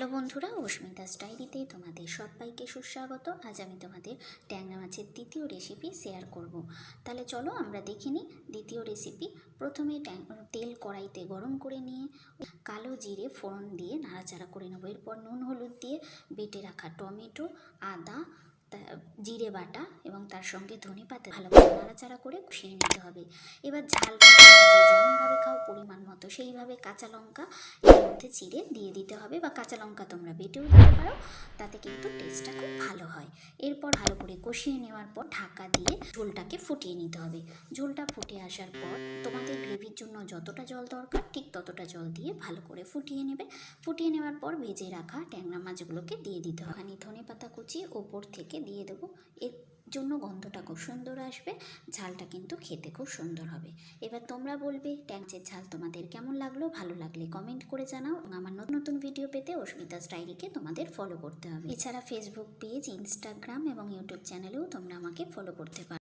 Hello বন্ধুরা অস্মিতাস ডায়েরিতে তোমাদের সবাইকে সুস্বাগত। আজ আমি তোমাদের ট্যাংরা মাছের দ্বিতীয় রেসিপি শেয়ার করব। তাহলে চলো আমরা দেখে নিই দ্বিতীয় রেসিপি প্রথমে ট্যাং তেল কড়াইতে গরম করে নিয়ে কালো জিরে ফোড়ন দিয়ে নাড়াচাড়া করে নেব। এরপর নুন, হলুদ দিয়ে বেটে রাখা টমেটো, আদা জিরে বাটা এবং তার সঙ্গে ধনে পাতা ভালো করে নাড়াচাড়া করে কষিয়ে নিতে হবে। এবার ঝালটা সেইভাবে কাঁচা লঙ্কা এর মধ্যে চিড়ে দিয়ে দিতে হবে বা কাঁচা লঙ্কা তোমরা বেটেও দিতে পারো, তাতে কিন্তু টেস্টটা খুব ভালো হয়। এরপর ভালো করে কষিয়ে নেওয়ার পর ঢাকা দিয়ে ঝোলটাকে ফুটিয়ে নিতে হবে। ঝোলটা ফুটে আসার পর তোমাদের গ্রেভির জন্য যতটা জল দরকার ঠিক ততটা জল দিয়ে ভালো করে ফুটিয়ে নেবে। ফুটিয়ে নেওয়ার পর ভেজে রাখা ট্যাংরা মাছগুলোকে দিয়ে দিতে হবে। ওখানে ধনে পাতা কুচি ওপর থেকে দিয়ে দেবো। এর জন্য গন্ধটা খুব সুন্দর আসবে, ঝালটা কিন্তু খেতে খুব সুন্দর হবে। এবার তোমরা বলবে, ট্যাংচের ঝাল তোমাদের কেমন লাগল? ভালো লাগলে কমেন্ট করে জানাও। এবং আমার নতুন নতুন ভিডিও পেতে অস্মিতা স্টাইরিকে তোমাদের ফলো করতে হবে। এছাড়া ফেসবুক পেজ ইনস্টাগ্রাম এবং ইউটিউব চ্যানেলেও তোমরা আমাকে ফলো করতে পারো।